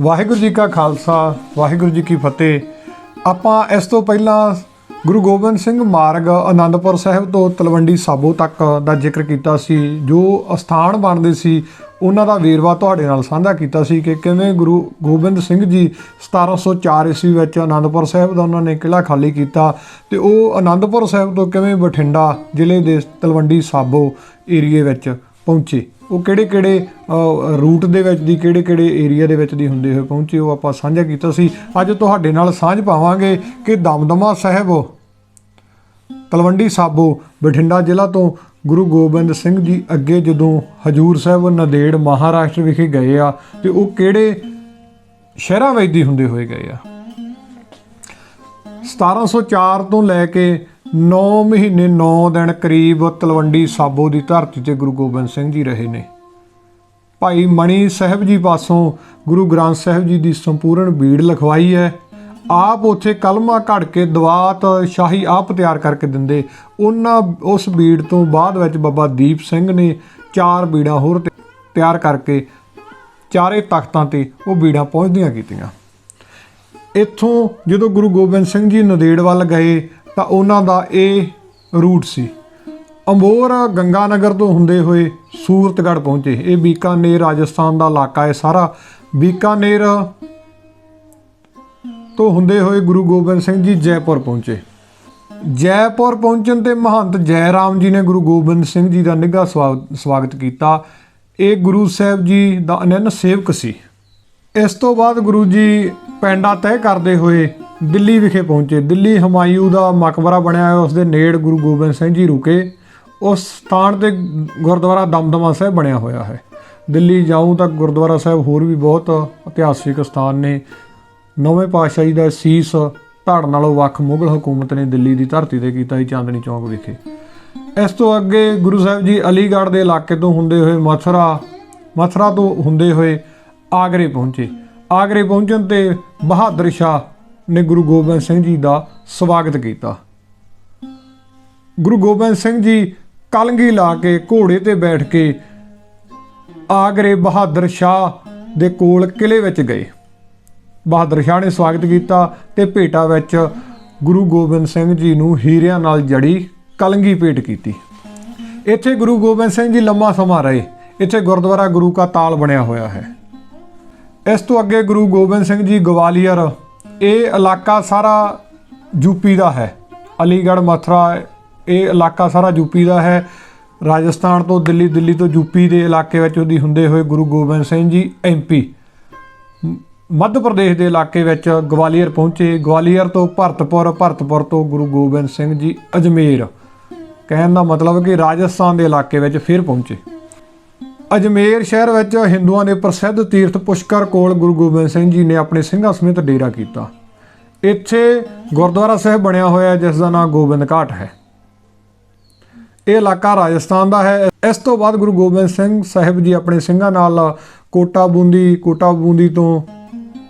ਵਾਹਿਗੁਰੂ ਜੀ ਕਾ ਖਾਲਸਾ, ਵਾਹਿਗੁਰੂ ਜੀ ਕੀ ਫਤਿਹ। ਆਪਾਂ ਇਸ ਤੋਂ ਪਹਿਲਾਂ ਗੁਰੂ ਗੋਬਿੰਦ ਸਿੰਘ ਮਾਰਗ ਆਨੰਦਪੁਰ ਸਾਹਿਬ ਤੋਂ ਤਲਵੰਡੀ ਸਾਬੋ ਤੱਕ ਦਾ ਜ਼ਿਕਰ ਕੀਤਾ ਸੀ, ਜੋ ਅਸਥਾਨ ਬਣਦੇ ਸੀ, ਉਹਨਾਂ ਦਾ ਵੇਰਵਾ ਤੁਹਾਡੇ ਨਾਲ ਸਾਂਝਾ ਕੀਤਾ ਸੀ ਕਿ ਕਿਵੇਂ ਗੁਰੂ ਗੋਬਿੰਦ ਸਿੰਘ ਜੀ 1704 ਈਸਵੀ ਵਿੱਚ ਆਨੰਦਪੁਰ ਸਾਹਿਬ ਦਾ ਉਹਨਾਂ ਨੇ ਕਿਲ੍ਹਾ ਖਾਲੀ ਕੀਤਾ ਤੇ ਉਹ ਆਨੰਦਪੁਰ ਸਾਹਿਬ ਤੋਂ ਕਿਵੇਂ ਬਠਿੰਡਾ ਜ਼ਿਲ੍ਹੇ ਦੇ ਤਲਵੰਡੀ ਸਾਬੋ ਏਰੀਏ ਵਿੱਚ ਪਹੁੰਚੇ। ਉਹ ਕਿਹੜੇ ਕਿਹੜੇ ਰੂਟ ਦੇ ਵਿੱਚ ਦੀ, ਕਿਹੜੇ ਕਿਹੜੇ ਏਰੀਆ ਦੇ ਵਿੱਚ ਦੀ ਹੁੰਦੇ ਹੋਏ ਪਹੁੰਚੇ, ਉਹ ਆਪਾਂ ਸਾਂਝਾ ਕੀਤਾ ਸੀ। ਅੱਜ ਤੁਹਾਡੇ ਨਾਲ ਸਾਂਝ ਪਾਵਾਂਗੇ ਕਿ ਦਮਦਮਾ ਸਾਹਿਬ, ਤਲਵੰਡੀ ਸਾਬੋ, ਬਠਿੰਡਾ ਜ਼ਿਲ੍ਹਾ ਤੋਂ ਗੁਰੂ ਗੋਬਿੰਦ ਸਿੰਘ ਜੀ ਅੱਗੇ ਜਦੋਂ ਹਜੂਰ ਸਾਹਿਬ ਨਦੇੜ ਮਹਾਰਾਸ਼ਟਰ ਵਿਖੇ ਗਏ ਆ, ਤੇ ਉਹ ਕਿਹੜੇ ਸ਼ਹਿਰਾਂ ਵਿੱਚ ਦੀ ਹੁੰਦੇ ਹੋਏ ਗਏ ਆ? 1704 ਤੋਂ ਲੈ ਕੇ 9 ਮਹੀਨੇ 9 ਦਿਨ ਕਰੀਬ ਤਲਵੰਡੀ ਸਾਬੋ ਦੀ ਧਰਤੀ ਤੇ ਗੁਰੂ ਗੋਬਿੰਦ ਸਿੰਘ ਜੀ ਰਹੇ ਨੇ। ਭਾਈ ਮਣੀ ਸਾਹਿਬ ਜੀ ਪਾਸੋਂ ਗੁਰੂ ਗ੍ਰੰਥ ਸਾਹਿਬ ਜੀ ਦੀ ਸੰਪੂਰਨ ਬੀੜ ਲਿਖਵਾਈ ਹੈ। ਆਪ ਉੱਥੇ ਕਲਮਾ ਘੜ ਕੇ ਦਵਾਤ ਸ਼ਾਹੀ ਆਪ ਤਿਆਰ ਕਰਕੇ ਦਿੰਦੇ। ਉਹਨਾਂ ਉਸ ਬੀੜ ਤੋਂ ਬਾਅਦ ਵਿੱਚ ਬਾਬਾ ਦੀਪ ਸਿੰਘ ਨੇ ਚਾਰ ਬੀੜਾਂ ਹੋਰ ਤਿ- ਤਿਆਰ ਕਰਕੇ ਚਾਰੇ ਤਖਤਾਂ ਤੇ ਉਹ ਬੀੜਾਂ ਪਹੁੰਚਦੀਆਂ ਕੀਤੀਆਂ। ਇੱਥੋਂ ਜਦੋਂ ਗੁਰੂ ਗੋਬਿੰਦ ਸਿੰਘ ਜੀ ਨੰਦੇੜ ਵੱਲ ਗਏ ਤਾਂ ਉਹਨਾਂ ਦਾ ਇਹ ਰੂਟ ਸੀ। ਅੰਬੋਰ ਗੰਗਾ ਨਗਰ ਤੋਂ ਹੁੰਦੇ ਹੋਏ ਸੂਰਤਗੜ੍ਹ ਪਹੁੰਚੇ। ਇਹ ਬੀਕਾਨੇਰ, ਰਾਜਸਥਾਨ ਦਾ ਇਲਾਕਾ ਹੈ ਸਾਰਾ। ਬੀਕਾਨੇਰ ਤੋਂ ਹੁੰਦੇ ਹੋਏ ਗੁਰੂ ਗੋਬਿੰਦ ਸਿੰਘ ਜੀ ਜੈਪੁਰ ਪਹੁੰਚੇ। ਜੈਪੁਰ ਪਹੁੰਚਣ ਤੇ ਮਹੰਤ ਜੈ ਰਾਮ ਜੀ ਨੇ ਗੁਰੂ ਗੋਬਿੰਦ ਸਿੰਘ ਜੀ ਦਾ ਨਿੱਘਾ ਸਵਾ- ਸਵਾਗਤ ਕੀਤਾ। ਇਹ ਗੁਰੂ ਸਾਹਿਬ ਜੀ ਦਾ ਅਨੰਨ ਸੇਵਕ ਸੀ। ਇਸ ਤੋਂ ਬਾਅਦ ਗੁਰੂ ਜੀ ਪੈਂਡਾ ਤੈਅ ਕਰਦੇ ਹੋਏ ਦਿੱਲੀ ਵਿਖੇ ਪਹੁੰਚੇ। ਦਿੱਲੀ ਹਮਾਇੂ ਦਾ ਮਕਬਰਾ ਬਣਿਆ ਹੋਇਆ ਉਸ ਦੇ ਨੇੜ ਗੁਰੂ ਗੋਬਿੰਦ ਸਿੰਘ ਜੀ ਰੁਕੇ। ਉਸ ਸਥਾਨ ਤੇ ਗੁਰਦੁਆਰਾ ਦਮਦਮਾ ਸਾਹਿਬ ਬਣਿਆ ਹੋਇਆ ਹੈ। ਦਿੱਲੀ ਜਾਊਂ ਤਾਂ ਗੁਰਦੁਆਰਾ ਸਾਹਿਬ ਹੋਰ ਵੀ ਬਹੁਤ ਇਤਿਹਾਸਿਕ ਸਥਾਨ ਨੇ। ਨੌਵੇਂ ਜੀ ਦਾ ਸੀਸ ਧੜ ਨਾਲੋਂ ਵੱਖ ਮੁਗਲ ਹਕੂਮਤ ਨੇ ਦਿੱਲੀ ਦੀ ਧਰਤੀ ਤੇ ਕੀਤਾ ਸੀ ਚਾਂਦਨੀ ਚੌਂਕ ਵਿਖੇ। ਇਸ ਤੋਂ ਅੱਗੇ ਗੁਰੂ ਸਾਹਿਬ ਜੀ ਅਲੀਗੜ੍ਹ ਦੇ ਇਲਾਕੇ ਤੋਂ ਹੁੰਦੇ ਹੋਏ ਮਥੁਰਾ ਮਥੁਰਾ ਤੋਂ ਹੁੰਦੇ ਹੋਏ ਆਗਰੇ ਪਹੁੰਚੇ। ਆਗਰੇ ਪਹੁੰਚਣ ਤੇ ਬਹਾਦਰ ਸ਼ਾਹ ਨੇ ਗੁਰੂ ਗੋਬਿੰਦ ਸਿੰਘ ਜੀ ਦਾ ਸਵਾਗਤ ਕੀਤਾ। ਗੁਰੂ ਗੋਬਿੰਦ ਸਿੰਘ ਜੀ ਕਲੰਗੀ ਲਾ ਕੇ ਘੋੜੇ ਤੇ ਬੈਠ ਕੇ ਆਗਰੇ ਬਹਾਦਰ ਸ਼ਾਹ ਦੇ ਕੋਲ ਕਿਲੇ ਵਿੱਚ ਗਏ। ਬਹਾਦਰ ਸ਼ਾਹ ਨੇ ਸਵਾਗਤ ਕੀਤਾ ਤੇ ਭੇਟਾ ਵਿੱਚ ਗੁਰੂ ਗੋਬਿੰਦ ਸਿੰਘ ਜੀ ਨੂੰ ਹੀਰਿਆਂ ਨਾਲ ਜੜੀ ਕਲੰਗੀ ਭੇਟ ਕੀਤੀ। ਇੱਥੇ ਗੁਰੂ ਗੋਬਿੰਦ ਸਿੰਘ ਜੀ ਲੰਮਾ ਸਮਾਂ ਰਹੇ। ਇੱਥੇ ਗੁਰਦੁਆਰਾ ਗੁਰੂ ਕਾ ਤਾਲ ਬਣਿਆ ਹੋਇਆ ਹੈ। ਇਸ ਤੋਂ ਅੱਗੇ ਗੁਰੂ ਗੋਬਿੰਦ ਸਿੰਘ ਜੀ ਗਵਾਲੀਅਰ ਇਹ ਇਲਾਕਾ ਸਾਰਾ ਯੂਪੀ ਦਾ ਹੈ। ਅਲੀਗੜ੍ਹ, ਮਥੁਰਾ, ਇਹ ਇਲਾਕਾ ਸਾਰਾ ਯੂਪੀ ਦਾ ਹੈ। ਰਾਜਸਥਾਨ ਤੋਂ ਦਿੱਲੀ ਦਿੱਲੀ ਤੋਂ ਯੂਪੀ ਦੇ ਇਲਾਕੇ ਵਿੱਚ ਉਹਦੀ ਹੁੰਦੇ ਹੋਏ ਗੁਰੂ ਗੋਬਿੰਦ ਸਿੰਘ ਜੀ ਐਮਪੀ ਮੱਧ ਪ੍ਰਦੇਸ਼ ਦੇ ਇਲਾਕੇ ਵਿੱਚ ਗਵਾਲੀਅਰ ਪਹੁੰਚੇ। ਗਵਾਲੀਅਰ ਤੋਂ ਭਰਤਪੁਰ ਭਰਤਪੁਰ ਤੋਂ ਗੁਰੂ ਗੋਬਿੰਦ ਸਿੰਘ ਜੀ, ਅਜਮੇਰ। ਕਹਿਣ ਦਾ ਮਤਲਬ ਕਿ ਰਾਜਸਥਾਨ ਦੇ ਇਲਾਕੇ ਵਿੱਚ ਫਿਰ ਪਹੁੰਚੇ। ਅਜਮੇਰ ਸ਼ਹਿਰ ਵਿੱਚ ਹਿੰਦੂਆਂ ਦੇ ਪ੍ਰਸਿੱਧ ਤੀਰਥ ਪੁਸ਼ਕਰ ਕੋਲ ਗੁਰੂ ਗੋਬਿੰਦ ਸਿੰਘ ਜੀ ਨੇ ਆਪਣੇ ਸਿੰਘਾਂ ਸਮੇਤ ਡੇਰਾ ਕੀਤਾ। ਇੱਥੇ ਗੁਰਦੁਆਰਾ ਸਾਹਿਬ ਬਣਿਆ ਹੋਇਆ ਹੈ, ਜਿਸ ਦਾ ਨਾਮ ਗੋਬਿੰਦ ਘਾਟ ਹੈ। ਇਹ ਇਲਾਕਾ ਰਾਜਸਥਾਨ ਦਾ ਹੈ। ਇਸ ਤੋਂ ਬਾਅਦ ਗੁਰੂ ਗੋਬਿੰਦ ਸਿੰਘ ਸਾਹਿਬ ਜੀ ਆਪਣੇ ਸਿੰਘਾਂ ਨਾਲ ਕੋਟਾ ਬੂੰਦੀ ਕੋਟਾ ਬੂੰਦੀ ਤੋਂ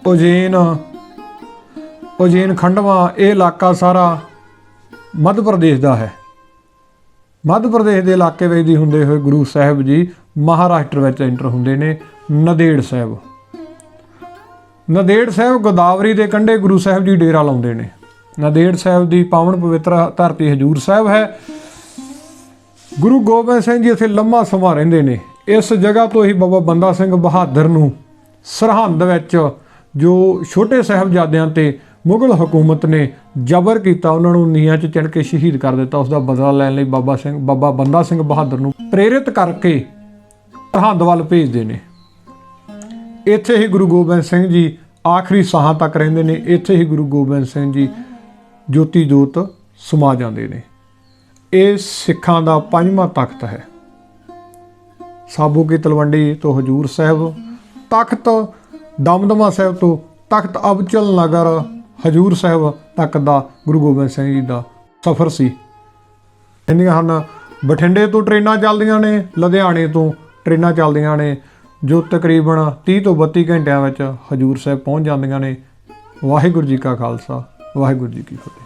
ਉਜੈਨ ਉਜੈਨ ਖੰਡਵਾ, ਇਹ ਇਲਾਕਾ ਸਾਰਾ ਮੱਧ ਪ੍ਰਦੇਸ਼ ਦਾ ਹੈ। ਮੱਧ ਪ੍ਰਦੇਸ਼ ਦੇ ਇਲਾਕੇ ਵਿੱਚ ਦੀ ਹੁੰਦੇ ਹੋਏ ਗੁਰੂ ਸਾਹਿਬ ਜੀ ਮਹਾਰਾਸ਼ਟਰ ਵਿੱਚ ਐਂਟਰ ਹੁੰਦੇ ਨੇ, ਨਦੇੜ ਸਾਹਿਬ। ਨਦੇੜ ਸਾਹਿਬ ਗੋਦਾਵਰੀ ਦੇ ਕੰਢੇ ਗੁਰੂ ਸਾਹਿਬ ਜੀ ਡੇਰਾ ਲਾਉਂਦੇ ਨੇ। ਨਦੇੜ ਸਾਹਿਬ ਦੀ ਪਾਵਨ ਪਵਿੱਤਰ ਧਰਤੀ ਹਜੂਰ ਸਾਹਿਬ ਹੈ। ਗੁਰੂ ਗੋਬਿੰਦ ਸਿੰਘ ਜੀ ਇੱਥੇ ਲੰਮਾ ਸਮਾਂ ਰਹਿੰਦੇ ਨੇ। ਇਸ ਜਗ੍ਹਾ ਤੋਂ ਹੀ ਬਾਬਾ ਬੰਦਾ ਸਿੰਘ ਬਹਾਦਰ ਨੂੰ ਸਰਹੰਦ ਵਿੱਚ ਜੋ ਛੋਟੇ ਸਾਹਿਬਜ਼ਾਦਿਆਂ ਤੇ ਮੁਗਲ ਹਕੂਮਤ ਨੇ ਜ਼ਬਰ ਕੀਤਾ ਉਹਨਾਂ ਨੂੰ ਨੀਹਾਂ 'ਚ ਚਿਣ ਕੇ ਸ਼ਹੀਦ ਕਰ ਦਿੱਤਾ। ਉਸ ਦਾ ਬਦਲਾ ਲੈਣ ਲਈ ਬਾਬਾ ਸਿੰਘ ਬਾਬਾ ਬੰਦਾ ਸਿੰਘ ਬਹਾਦਰ ਨੂੰ ਪ੍ਰੇਰਿਤ ਕਰਕੇ ਸਰਹੰਦ ਵੱਲ ਭੇਜਦੇ ਨੇ। ਇੱਥੇ ਹੀ ਗੁਰੂ ਗੋਬਿੰਦ ਸਿੰਘ ਜੀ ਆਖਰੀ ਸਾਹਾਂ ਤੱਕ ਰਹਿੰਦੇ ਨੇ। ਇੱਥੇ ਹੀ ਗੁਰੂ ਗੋਬਿੰਦ ਸਿੰਘ ਜੀ ਜੋਤੀ ਜੋਤ ਸਮਾ ਜਾਂਦੇ ਨੇ। ਇਹ ਸਿੱਖਾਂ ਦਾ ਪੰਜਵਾਂ ਤਖਤ ਹੈ। ਸਾਬੋ ਕੀ ਤਲਵੰਡੀ ਤੋਂ ਹਜੂਰ ਸਾਹਿਬ ਤਖਤ, ਦਮਦਮਾ ਸਾਹਿਬ ਤੋਂ ਤਖਤ ਅਬਚਲ ਨਗਰ ਹਜੂਰ ਸਾਹਿਬ ਤੱਕ ਦਾ ਗੁਰੂ ਗੋਬਿੰਦ ਸਿੰਘ ਜੀ ਦਾ ਸਫ਼ਰ ਸੀ। ਇੰਨੀਆਂ ਹਨ, ਬਠਿੰਡੇ ਤੋਂ ਟ੍ਰੇਨਾਂ ਚੱਲਦੀਆਂ ਨੇ, ਲੁਧਿਆਣੇ ਤੋਂ ਟ੍ਰੇਨਾਂ ਚੱਲਦੀਆਂ ਨੇ, ਜੋ ਤਕਰੀਬਨ 30 ਤੋਂ 32 ਘੰਟਿਆਂ ਵਿੱਚ ਹਜੂਰ ਸਾਹਿਬ ਪਹੁੰਚ ਜਾਂਦੀਆਂ ਨੇ। ਵਾਹਿਗੁਰੂ ਜੀ ਕਾ ਖਾਲਸਾ, ਵਾਹਿਗੁਰੂ ਜੀ ਕੀ ਫਤਿਹ।